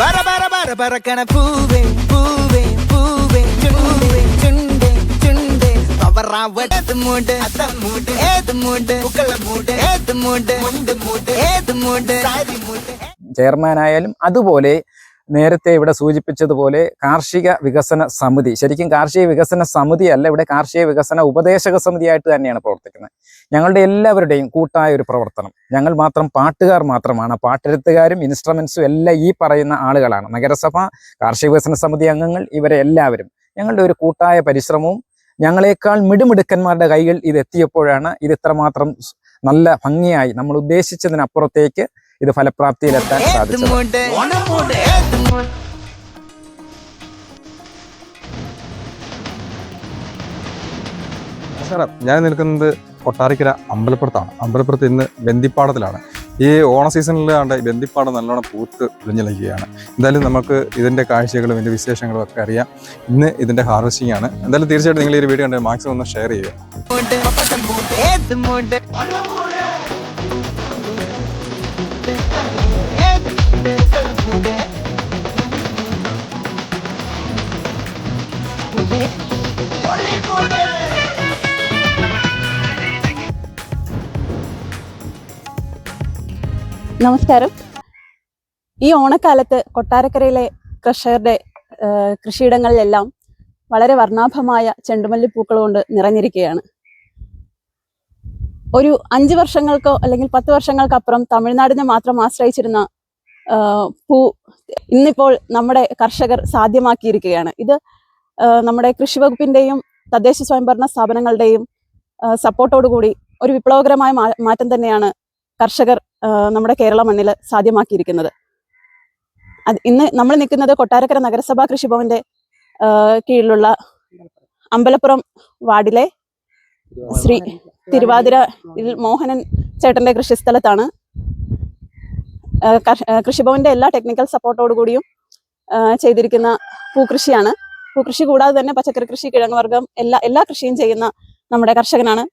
പറ പറ പറ പറക്കണ പൂവേ പൂവേ പൂവേ ചുണ്ടേ ചുണ്ടേ പവറാവത് മൂട് അത്ത മൂട് ഏത് മൂട് പൂക്കള മൂട് ഏത് മൂട് മുണ്ട് മൂട് ഏത് മൂട് സാരി മൂട് ചെയർമാനായാലും അതുപോലെ നേരത്തെ ഇവിടെ സൂചിപ്പിച്ചതുപോലെ കാർഷിക വികസന സമിതി. ശരിക്കും കാർഷിക വികസന സമിതി അല്ല ഇവിടെ കാർഷിക വികസന ഉപദേശക സമിതിയായിട്ട് തന്നെയാണ് പ്രവർത്തിക്കുന്നത്. ഞങ്ങളുടെ എല്ലാവരുടെയും കൂട്ടായ ഒരു പ്രവർത്തനം. ഞങ്ങൾ മാത്രം പാട്ടുകാർ മാത്രമാണ്. പാട്ടെഴുത്തുകാരും ഇൻസ്ട്രുമെൻസും എല്ലാം ഈ പറയുന്ന ആളുകളാണ്. നഗരസഭ കാർഷിക വികസന സമിതി അംഗങ്ങൾ ഇവരെ എല്ലാവരും. ഞങ്ങളുടെ ഒരു കൂട്ടായ പരിശ്രമവും ഞങ്ങളെക്കാൾ മിടുമിടുക്കന്മാരുടെ കൈകൾ ഇത് എത്തിയപ്പോഴാണ് ഇത് ഇത്രമാത്രം നല്ല ഭംഗിയായി നമ്മൾ ഉദ്ദേശിച്ചതിനപ്പുറത്തേക്ക് ഇത് ഫലപ്രാപ്തിയിലെത്താൻ ഏത് നമസ്കാരം ഞാൻ നിൽക്കുന്നത് കൊട്ടാരിക്കര അമ്പലപ്പുറത്താണ്. അമ്പലപ്പുറത്ത് ഇന്ന് ബന്ദിപ്പാടത്തിലാണ്. ഈ ഓണ സീസണിലാണ്ട് ഈ ബന്ദിപ്പാടം നല്ലോണം പൂത്ത് വിളിഞ്ഞിളക്കുകയാണ് എന്തായാലും നമുക്ക് ഇതിന്റെ കാഴ്ചകളും ഇതിന്റെ വിശേഷങ്ങളും ഒക്കെ അറിയാം. ഇന്ന് ഇതിന്റെ ഹാർവെസ്റ്റിംഗ് ആണ്. എന്തായാലും തീർച്ചയായിട്ടും നിങ്ങൾ ഈ വീഡിയോ കണ്ട് മാക്സിമം ഒന്ന് ഷെയർ ചെയ്യുക. നമസ്കാരം. ഈ ഓണക്കാലത്ത് കൊട്ടാരക്കരയിലെ കർഷകരുടെ കൃഷിയിടങ്ങളിലെല്ലാം വളരെ വർണാഭമായ ചെണ്ടുമല്ലി പൂക്കൾ കൊണ്ട് നിറഞ്ഞിരിക്കുകയാണ്. ഒരു അഞ്ച് വർഷങ്ങൾക്കോ അല്ലെങ്കിൽ പത്ത് വർഷങ്ങൾക്കപ്പുറം തമിഴ്നാടിനെ മാത്രം ആശ്രയിച്ചിരുന്ന പൂ ഇന്നിപ്പോൾ നമ്മുടെ കർഷകർ സാധ്യമാക്കിയിരിക്കുകയാണ്. ഇത് നമ്മുടെ കൃഷി വകുപ്പിന്റെയും തദ്ദേശ സ്വയംഭരണ സ്ഥാപനങ്ങളുടെയും സപ്പോർട്ടോടുകൂടി ഒരു വിപ്ലവകരമായ മാറ്റം തന്നെയാണ് കർഷകർ നമ്മുടെ കേരള മണ്ണിൽ സാധ്യമാക്കിയിരിക്കുന്നത്. ഇന്ന് നമ്മൾ നിൽക്കുന്നത് കൊട്ടാരക്കര നഗരസഭാ കൃഷിഭവന്റെ കീഴിലുള്ള അമ്പലപ്പുറം വാർഡിലെ ശ്രീ തിരുവാതിര മോഹനൻ ചേട്ടന്റെ കൃഷിസ്ഥലത്താണ്. കൃഷിഭവന്റെ എല്ലാ ടെക്നിക്കൽ സപ്പോർട്ടോടു കൂടിയും ചെയ്തിരിക്കുന്ന പൂക്കൃഷിയാണ്. പൂക്കൃഷി കൂടാതെ തന്നെ പച്ചക്കറി കൃഷി കിഴങ്ങ് എല്ലാ എല്ലാ കൃഷിയും ചെയ്യുന്ന നമ്മുടെ കർഷകനാണ്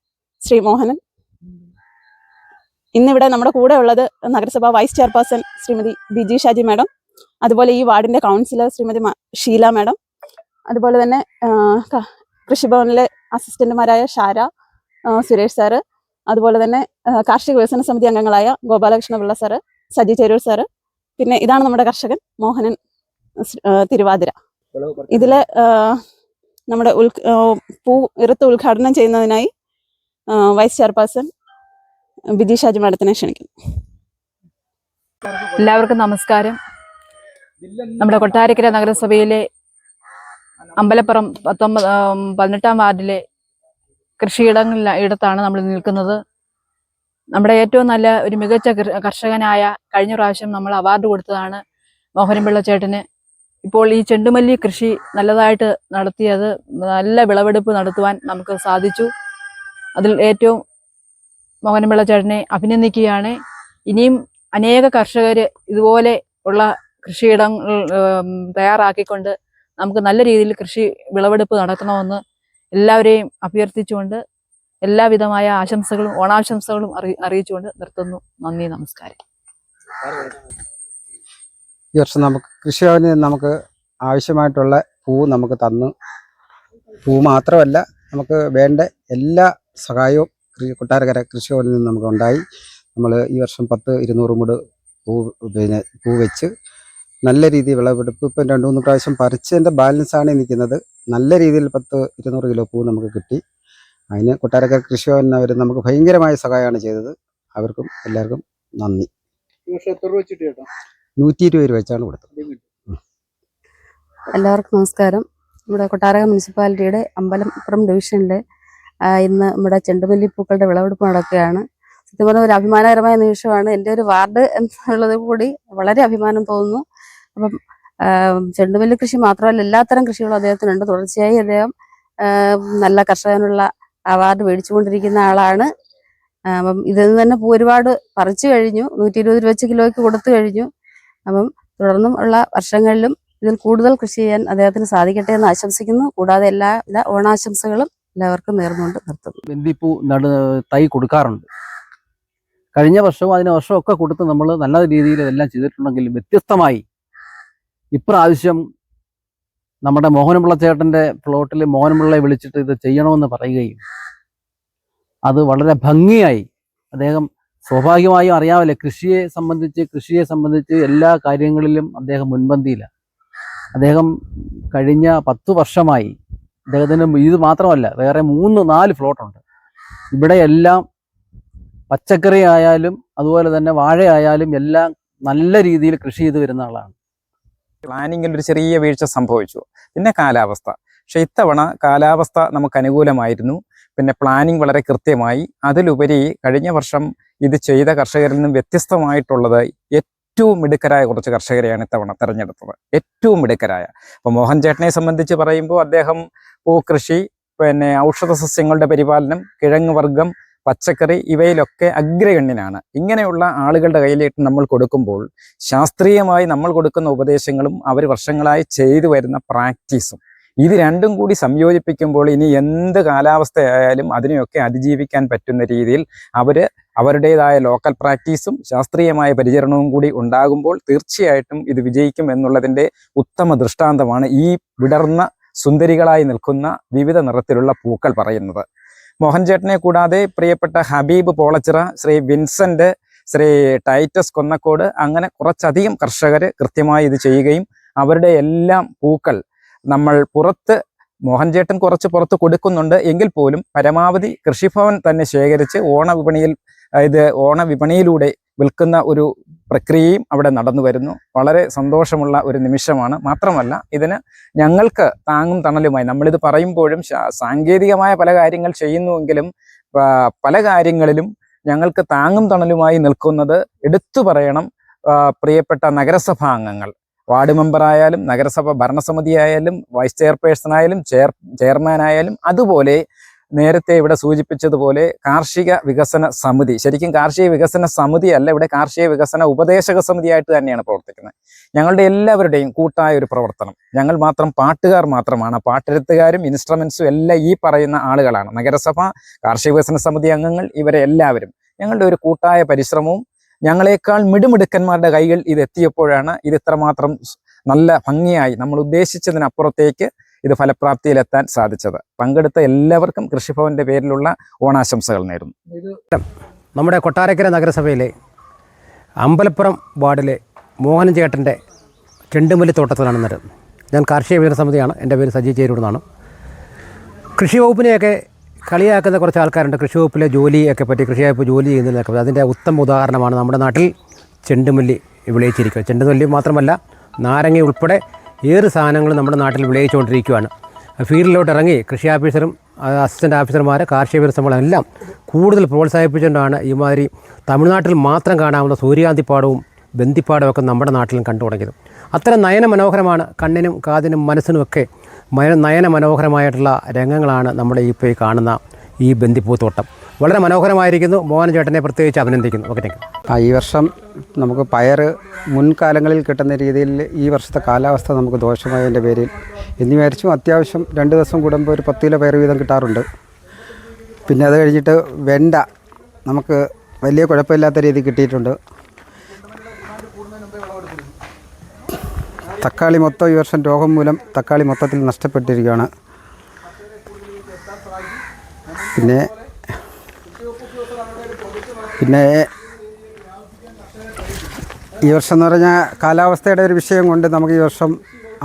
ശ്രീ മോഹനൻ. ഇന്നിവിടെ നമ്മുടെ കൂടെ ഉള്ളത് നഗരസഭാ vice chairperson Shrimati Biji Shaji madam അതുപോലെ ഈ വാർഡിന്റെ കൗൺസിലർ ശ്രീമതി ഷീല മാഡം അതുപോലെ തന്നെ കൃഷിഭവനിലെ അസിസ്റ്റന്റുമാരായ ഷാര സുരേഷ് സാറ് അതുപോലെ തന്നെ കാർഷിക വികസന സമിതി അംഗങ്ങളായ ഗോപാലകൃഷ്ണ പിള്ള സാറ് സജി ചേരൂർ സാറ് പിന്നെ ഇതാണ് നമ്മുടെ കർഷകൻ മോഹനൻ തിരുവാതിര. ഇതിൽ നമ്മുടെ ഉൽ പൂ ഇറുത്ത് ഉദ്ഘാടനം ചെയ്യുന്നതിനായി വൈസ് ചെയർപേഴ്സൺ ബിജി ഷാജി മാഡത്തിനെ ക്ഷണിക്കുന്നു. എല്ലാവർക്കും നമസ്കാരം. നമ്മുടെ കൊട്ടാരക്കര നഗരസഭയിലെ അമ്പലപ്പുറം പത്തൊമ്പത് പതിനെട്ടാം വാർഡിലെ കൃഷിയിടങ്ങളിൽ ഇടത്താണ് നമ്മൾ നിൽക്കുന്നത്. നമ്മുടെ ഏറ്റവും നല്ല ഒരു മികച്ച കർഷകനായ കഴിഞ്ഞ പ്രാവശ്യം നമ്മൾ അവാർഡ് കൊടുത്തതാണ് മോഹനപിള്ള ചേട്ടന്. ഇപ്പോൾ ഈ ചെണ്ടുമല്ലി കൃഷി നല്ലതായിട്ട് നടത്തിയത് നല്ല വിളവെടുപ്പ് നടത്തുവാൻ നമുക്ക് സാധിച്ചു. അതിൽ ഏറ്റവും മോഹനപിള്ള ചേട്ടനെ അഭിനന്ദിക്കുകയാണ്. ഇനിയും അനേക കർഷകർ ഇതുപോലെ ഉള്ള കൃഷിയിടങ്ങൾ തയ്യാറാക്കിക്കൊണ്ട് നമുക്ക് നല്ല രീതിയിൽ കൃഷി വിളവെടുപ്പ് നടത്തണമെന്ന് എല്ലാവരെയും അഭ്യർത്ഥിച്ചുകൊണ്ട് എല്ലാവിധമായ ആശംസകളും ഓണാശംസകളും അറി അറിയിച്ചുകൊണ്ട് നിർത്തുന്നു. നന്ദി നമസ്കാരം. ഈ വർഷം നമുക്ക് കൃഷിഭവന് നമുക്ക് ആവശ്യമായിട്ടുള്ള പൂ നമുക്ക് തന്നു. പൂ മാത്രമല്ല നമുക്ക് വേണ്ട എല്ലാ സഹായവും കൊട്ടാരക്കര കൃഷിഭവനിൽ നിന്ന് നമുക്ക് ഉണ്ടായി നമ്മൾ ഈ വർഷം പത്ത് ഇരുന്നൂറ് മുട് പൂ പിന്നെ പൂ വെച്ച് നല്ല രീതിയിൽ വിളവെടുപ്പ്. ഇപ്പം രണ്ട് മൂന്ന് പ്രാവശ്യം പറിച്ചതിന്റെ ബാലൻസാണ് നിൽക്കുന്നത്. നല്ല രീതിയിൽ പത്ത് ഇരുന്നൂറ് കിലോ പൂ നമുക്ക് കിട്ടി. അതിന് കൊട്ടാരക്കര കൃഷിഭവൻ അവർ നമുക്ക് ഭയങ്കരമായ സഹായമാണ് ചെയ്തത്. അവർക്കും എല്ലാവർക്കും നന്ദി. നൂറ്റി ഇരുപത് രൂപ വെച്ചാണ് കൊടുത്തത്. എല്ലാവർക്കും നമസ്കാരം. നമ്മുടെ കൊട്ടാരക മുനിസിപ്പാലിറ്റിയുടെ അമ്പലപ്പുറം ഡിവിഷനിലെ ഇന്ന് നമ്മുടെ ചെണ്ടുമല്ലിപ്പൂക്കളുടെ വിളവെടുപ്പ് നടക്കുകയാണ്. സത്യം പറഞ്ഞ ഒരു അഭിമാനകരമായ നിമിഷമാണ്. എന്റെ ഒരു വാർഡ് എന്നുള്ളത് കൂടി വളരെ അഭിമാനം തോന്നുന്നു. അപ്പം ചെണ്ടുമല്ലി കൃഷി മാത്രമല്ല എല്ലാത്തരം കൃഷികളും അദ്ദേഹത്തിനുണ്ട്. തുടർച്ചയായി അദ്ദേഹം നല്ല കർഷകനുള്ള അവാർഡ് മേടിച്ചുകൊണ്ടിരിക്കുന്ന ആളാണ്. അപ്പം ഇതിൽ നിന്ന് തന്നെ പൂ ഒരുപാട് പറിച്ചു കഴിഞ്ഞു. നൂറ്റി ഇരുപത് രൂപ കിലോയ്ക്ക് കൊടുത്തു കഴിഞ്ഞു. അപ്പം തുടർന്നും ഉള്ള വർഷങ്ങളിലും ഇതിൽ കൂടുതൽ കൃഷി ചെയ്യാൻ അദ്ദേഹത്തിന് സാധിക്കട്ടെ എന്ന് ആശംസിക്കുന്നു. കൂടാതെ എല്ലാവിധ എല്ലാ ഓണാശംസകളും എല്ലാവർക്കും നേർന്നുകൊണ്ട് നിർത്തുന്നു. ബന്ദിപ്പൂ നട തൈ കൊടുക്കാറുണ്ട്. കഴിഞ്ഞ വർഷവും അതിന് വർഷവും ഒക്കെ കൊടുത്ത് നമ്മൾ നല്ല രീതിയിൽ ഇതെല്ലാം ചെയ്തിട്ടുണ്ടെങ്കിലും വ്യത്യസ്തമായി ഇപ്രാവശ്യം നമ്മുടെ മോഹനപിള്ള ചേട്ടന്റെ പ്ലോട്ടിൽ മോഹനപിള്ളയെ വിളിച്ചിട്ട് ഇത് ചെയ്യണമെന്ന് പറയുകയും അത് വളരെ ഭംഗിയായി. അദ്ദേഹം സ്വാഭാവികമായും അറിയാമല്ലേ കൃഷിയെ സംബന്ധിച്ച് കൃഷിയെ സംബന്ധിച്ച് എല്ലാ കാര്യങ്ങളിലും അദ്ദേഹം മുൻപന്തിയിലാണ്. അദ്ദേഹം കഴിഞ്ഞ പത്തു വർഷമായി അദ്ദേഹത്തിന് ഇത് മാത്രമല്ല വേറെ മൂന്ന് നാല് പ്ലോട്ടുണ്ട് ഇവിടെയെല്ലാം പച്ചക്കറി ആയാലും അതുപോലെ തന്നെ വാഴയായാലും എല്ലാം നല്ല രീതിയിൽ കൃഷി ചെയ്ത് വരുന്ന ആളാണ്. പ്ലാനിങ്ങിൽ ഒരു ചെറിയ വീഴ്ച സംഭവിച്ചു. പിന്നെ കാലാവസ്ഥ. പക്ഷെ ഇത്തവണ കാലാവസ്ഥ നമുക്ക് അനുകൂലമായിരുന്നു. പിന്നെ പ്ലാനിങ് വളരെ കൃത്യമായി. അതിലുപരി കഴിഞ്ഞ വർഷം ഇത് ചെയ്ത കർഷകരിൽ നിന്നും വ്യത്യസ്തമായിട്ടുള്ളത് ഏറ്റവും മിടുക്കരായ കുറച്ച് കർഷകരെയാണ് ഇത്തവണ തെരഞ്ഞെടുത്തത്. ഏറ്റവും മിടുക്കരായ. അപ്പോൾ മോഹൻ ചേട്ടനെ സംബന്ധിച്ച് പറയുമ്പോൾ അദ്ദേഹം പൂക്കൃഷി പിന്നെ ഔഷധ സസ്യങ്ങളുടെ പരിപാലനം കിഴങ്ങ് വർഗം പച്ചക്കറി ഇവയിലൊക്കെ അഗ്രഗണ്യനാണ്. ഇങ്ങനെയുള്ള ആളുകളുടെ കയ്യിലേക്ക് നമ്മൾ കൊടുക്കുമ്പോൾ ശാസ്ത്രീയമായി നമ്മൾ കൊടുക്കുന്ന ഉപദേശങ്ങളും അവർ വർഷങ്ങളായി ചെയ്തു വരുന്ന പ്രാക്ടീസും. ഇത് രണ്ടും കൂടി സംയോജിപ്പിക്കുമ്പോൾ ഇനി എന്ത് കാലാവസ്ഥയായാലും അതിനെയൊക്കെ അതിജീവിക്കാൻ പറ്റുന്ന രീതിയിൽ അവർ അവരുടേതായ ലോക്കൽ പ്രാക്ടീസും ശാസ്ത്രീയമായ പരിചരണവും കൂടി ഉണ്ടാകുമ്പോൾ തീർച്ചയായിട്ടും ഇത് വിജയിക്കും എന്നുള്ളതിന്റെ ഉത്തമ ദൃഷ്ടാന്തമാണ് ഈ വിടർന്ന സുന്ദരികളായി നിൽക്കുന്ന വിവിധ നിറത്തിലുള്ള പൂക്കൾ പറയുന്നത്. മോഹൻചേട്ടനെ കൂടാതെ പ്രിയപ്പെട്ട ഹബീബ് പോളച്ചിറ ശ്രീ വിൻസെന്റ് ശ്രീ ടൈറ്റസ് കൊന്നക്കോട് അങ്ങനെ കുറച്ചധികം കർഷകർ കൃത്യമായി ഇത് ചെയ്യുകയും അവരുടെ എല്ലാം പൂക്കൾ നമ്മൾ പുറത്ത് മോഹൻ ചേട്ടൻ കുറച്ച് പുറത്ത് കൊടുക്കുന്നുണ്ട്. എങ്കിൽ പോലും പരമാവധി കൃഷിഭവൻ തന്നെ ശേഖരിച്ച് ഓണവിപണിയിൽ ഇത് ഓണവിപണിയിലൂടെ വിൽക്കുന്ന ഒരു പ്രക്രിയയും അവിടെ നടന്നു വരുന്നു. വളരെ സന്തോഷമുള്ള ഒരു നിമിഷമാണ്. മാത്രമല്ല ഇതിന് ഞങ്ങൾക്ക് താങ്ങും തണലുമായി നമ്മളിത് പറയുമ്പോഴും സാങ്കേതികമായ പല കാര്യങ്ങൾ ചെയ്യുന്നുവെങ്കിലും പല കാര്യങ്ങളിലും ഞങ്ങൾക്ക് താങ്ങും തണലുമായി നിൽക്കുന്നത് എടുത്തു പറയണം പ്രിയപ്പെട്ട നഗരസഭാ അംഗങ്ങൾ. വാർഡ് മെമ്പറായാലും നഗരസഭ ഭരണസമിതി ആയാലും വൈസ് ചെയർപേഴ്സൺ ആയാലും ചെയർ ചെയർമാൻ ആയാലും അതുപോലെ നേരത്തെ ഇവിടെ സൂചിപ്പിച്ചതുപോലെ കാർഷിക വികസന സമിതി. ശരിക്കും കാർഷിക വികസന സമിതി അല്ല ഇവിടെ കാർഷിക വികസന ഉപദേശക സമിതിയായിട്ട് തന്നെയാണ് പ്രവർത്തിക്കുന്നത്. ഞങ്ങളുടെ എല്ലാവരുടെയും കൂട്ടായ ഒരു പ്രവർത്തനം. ഞങ്ങൾ മാത്രം പാട്ടുകാർ മാത്രമാണ്. പാട്ടെഴുത്തുകാരും ഇൻസ്ട്രുമെൻസും എല്ലാം ഈ പറയുന്ന ആളുകളാണ്. നഗരസഭ കാർഷിക വികസന സമിതി അംഗങ്ങൾ ഇവരെ എല്ലാവരും ഞങ്ങളുടെ ഒരു കൂട്ടായ പരിശ്രമവും ഞങ്ങളെക്കാൾ മിടുമിടുക്കന്മാരുടെ കൈകൾ ഇത് എത്തിയപ്പോഴാണ് ഇത് ഇത്രമാത്രം നല്ല ഭംഗിയായി നമ്മൾ ഉദ്ദേശിച്ചതിനപ്പുറത്തേക്ക് ഇത് ഫലപ്രാപ്തിയിലെത്താൻ സാധിച്ചത്. പങ്കെടുത്ത എല്ലാവർക്കും കൃഷിഭവന്റെ പേരിലുള്ള ഓണാശംസകൾ നേരുന്നു. നമ്മുടെ കൊട്ടാരക്കര നഗരസഭയിലെ അമ്പലപ്പുറം വാർഡിലെ മോഹനൻ ചേട്ടന്റെ ചെണ്ടുമല്ലി തോട്ടത്തിലാണ് നേരം ഞാൻ കാർഷിക വികസന സമിതിയാണ്. എന്റെ പേര് സജി ചേരൂർ എന്നാണ്. കൃഷി വകുപ്പിനെയൊക്കെ കളിയാക്കുന്ന കുറച്ച് ആൾക്കാരുണ്ട്. കൃഷി വകുപ്പിലെ ജോലിയൊക്കെ പറ്റി കൃഷി വകുപ്പ് ജോലി ചെയ്യുന്നതിനൊക്കെ പറ്റി. അതിന്റെ ഉത്തമ ഉദാഹരണമാണ് നമ്മുടെ നാട്ടിൽ ചെണ്ടുമല്ലി വിളയിച്ചിരിക്കുക ചെണ്ടുമല്ലി മാത്രമല്ല നാരങ്ങ ഉൾപ്പെടെ ഏത് സാധനങ്ങളും നമ്മുടെ നാട്ടിൽ വിളയിച്ചുകൊണ്ടിരിക്കുകയാണ്. ഫീൽഡിലോട്ട് ഇറങ്ങി കൃഷി ഓഫീസറും അസിസ്റ്റന്റ് ഓഫീസർമാർ കാർഷിക വികസനങ്ങളെല്ലാം കൂടുതൽ പ്രോത്സാഹിപ്പിച്ചുകൊണ്ടാണ് ഈമാതിരി തമിഴ്നാട്ടിൽ മാത്രം കാണാവുന്ന സൂര്യകാന്തിപ്പാടവും ബന്ദിപ്പാടവും ഒക്കെ നമ്മുടെ നാട്ടിലും കണ്ടു തുടങ്ങിയത് അത്തരം നയന മനോഹരമാണ് കണ്ണിനും കാതിനും മനസ്സിനുമൊക്കെ നയന മനോഹരമായിട്ടുള്ള രംഗങ്ങളാണ് നമ്മുടെ ഇപ്പോൾ ഈ കാണുന്ന ഈ ബന്ദിപ്പൂത്തോട്ടം. വളരെ മനോഹരമായിരിക്കുന്നു. മോഹൻ ചേട്ടനെ പ്രത്യേകിച്ച് അഭിനന്ദിക്കുന്നു. ഓക്കെ താങ്ക് ഈ വർഷം നമുക്ക് പയർ മുൻകാലങ്ങളിൽ കിട്ടുന്ന രീതിയിൽ ഈ വർഷത്തെ കാലാവസ്ഥ നമുക്ക് ദോഷമായതിന്റെ പേരിൽ എന്ന് വിചാരിച്ചു അത്യാവശ്യം രണ്ട് ദിവസം കൂടുമ്പോൾ ഒരു പത്ത് കിലോ പയർ വീതം കിട്ടാറുണ്ട്. പിന്നെ അത് കഴിഞ്ഞിട്ട് വെണ്ട നമുക്ക് വലിയ കുഴപ്പമില്ലാത്ത രീതിയിൽ കിട്ടിയിട്ടുണ്ട്. തക്കാളി മൊത്തം ഈ വർഷം രോഗം മൂലം തക്കാളി മൊത്തത്തിൽ നഷ്ടപ്പെട്ടിരിക്കുകയാണ്. പിന്നെ പിന്നെ ഈ വർഷം എന്ന് പറഞ്ഞാൽ കാലാവസ്ഥയുടെ ഒരു വിഷയം കൊണ്ട് നമുക്ക് ഈ വർഷം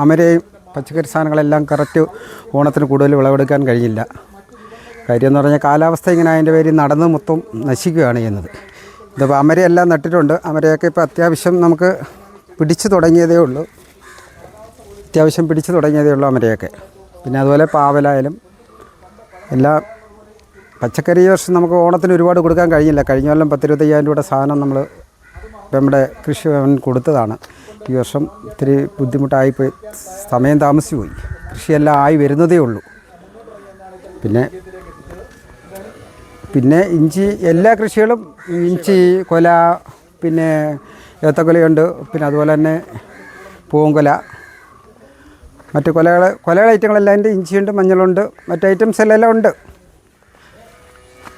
അമരയും പച്ചക്കറി സാധനങ്ങളെല്ലാം കറക്റ്റ് ഓണത്തിന് കൂടുതൽ വിളവെടുക്കാൻ കഴിഞ്ഞില്ല കാര്യം എന്ന് പറഞ്ഞാൽ കാലാവസ്ഥ ഇങ്ങനെ അതിന്റെ പേരിൽ നടന്ന് മൊത്തം നശിക്കുകയാണ് ചെയ്യുന്നത്. ഇതിപ്പോൾ അമരയെല്ലാം നട്ടിട്ടുണ്ട്. അമരയൊക്കെ ഇപ്പോൾ അത്യാവശ്യം നമുക്ക് പിടിച്ചു തുടങ്ങിയതേ ഉള്ളൂ. അത്യാവശ്യം പിടിച്ചു തുടങ്ങിയതേ ഉള്ളൂ അമരയൊക്കെ. പിന്നെ അതുപോലെ പാവലായാലും എല്ലാ പച്ചക്കറി വർഷം നമുക്ക് ഓണത്തിന് ഒരുപാട് കൊടുക്കാൻ കഴിഞ്ഞില്ല. കഴിഞ്ഞ കൊല്ലം പത്തിരുപത്തയ്യായിരം രൂപയുടെ സാധനം നമ്മൾ നമ്മുടെ കൃഷി ഭവൻ കൊടുത്തതാണ്. ഈ വർഷം ഇത്തിരി ബുദ്ധിമുട്ടായിപ്പോയി. സമയം താമസിച്ചു പോയി കൃഷിയെല്ലാം ആയി വരുന്നതേ ഉള്ളൂ. പിന്നെ പിന്നെ ഇഞ്ചി എല്ലാ കൃഷികളും ഇഞ്ചി കൊല പിന്നെ ഏത്തക്കൊലയുണ്ട്. പിന്നെ അതുപോലെ തന്നെ പൂങ്കൊല മറ്റ് കൊലകൾ കൊലകൾ ഐറ്റങ്ങളെല്ലാം അതിന്റെ ഇഞ്ചിയുണ്ട് മഞ്ഞളുണ്ട് മറ്റ് ഐറ്റംസ് എല്ലാം ഉണ്ട്.